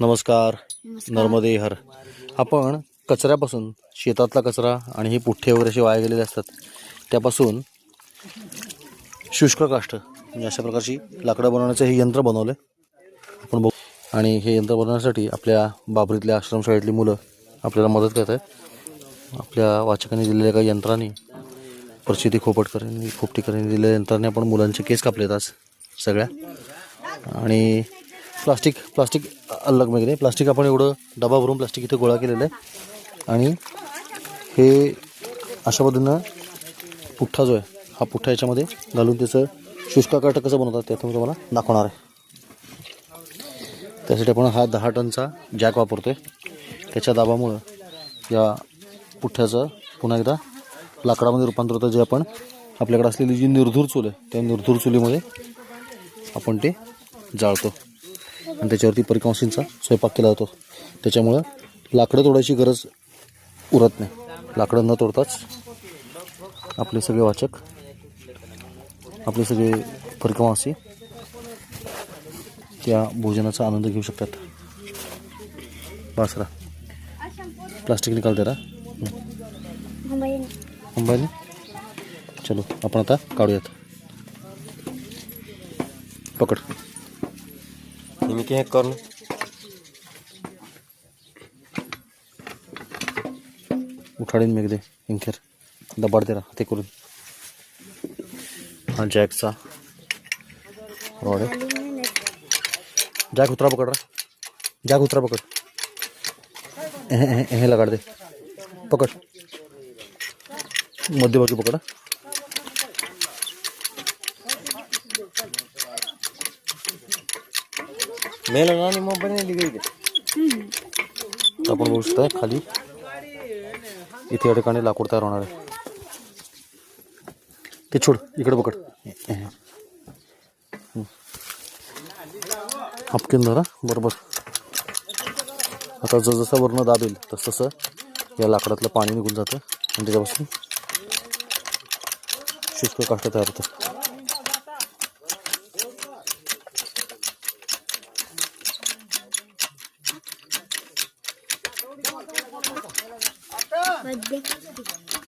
नमस्कार. नर्मदे हर. आपण कचऱ्यापासून शेतातला कचरा आणि हे पुठ्ठे वगैरे असे वाया गेलेले असतात त्यापासून शुष्क काष्ट म्हणजे अशा प्रकारची लाकडं बनवण्याचं हे यंत्र बनवलं आपण बघू. आणि हे यंत्र बनवण्यासाठी आपल्या बाबरीतल्या आश्रमशाळेतली मुलं आपल्याला मदत करत आहेत. आपल्या वाचकांनी दिलेल्या काही यंत्रांनी प्रचिती खोपटकर यांनी खोपटीकर यांनी दिलेल्या यंत्राने आपण मुलांचे केस कापलेत आज सगळ्या. आणि प्लास्टिक प्लास्टिक अलग वगैरे. प्लास्टिक आपण एवढं डबा भरून प्लास्टिक इथे गोळा केलेलं आहे. आणि हे अशा पद्धतीनं पुठ्ठा जो आहे हा पुठ्ठा याच्यामध्ये घालून त्याचं शुष्काकाट कसं बनवतात ते आता मी तुम्हाला दाखवणार आहे. त्यासाठी आपण हा दहा टनचा जॅक वापरतो आहे त्याच्या दाबामुळं या पुठ्ठ्याचं पुन्हा एकदा लाकडामध्ये रूपांतर होतं. जे आपण आपल्याकडे असलेली जी निर्धूर चूल आहे त्या निर्धूर चुलीमध्ये आपण ते जाळतो. आणि त्याच्यावरती परिकांशींचा स्वयंपाक केला जातो. त्याच्यामुळं लाकडं तोडायची गरज उरत नाही. लाकडं न तोडताच आपले सगळे वाचक आपले सगळे परिक्रमासी त्या भोजनाचा आनंद घेऊ शकतात. बासरा. प्लास्टिक निकाल दे रहा मोबाईल चलो आपण आता काढूयात. पकड. उठाड़ी मेघ दे दबाड़ दे रहा, हाथी हाँ जैक सा। जैक उतरा पकड़ रहा। जैक उतरा पकड़। एह दे। पकड़। मध्य बाजू पकड़ा। मेला आणि आपण बघू आहे खाली. इथे या ठिकाणी लाकूड तयार होणार आहे. ते छोड इकडे पकड. हपकिन धरा बरोबर. आता जसजसं वर्ण दाबेल तस तसं या लाकडातलं पाणी निघून जातं. आणि त्याच्यापासून शुष्क काष्ट तयार होतं. બધે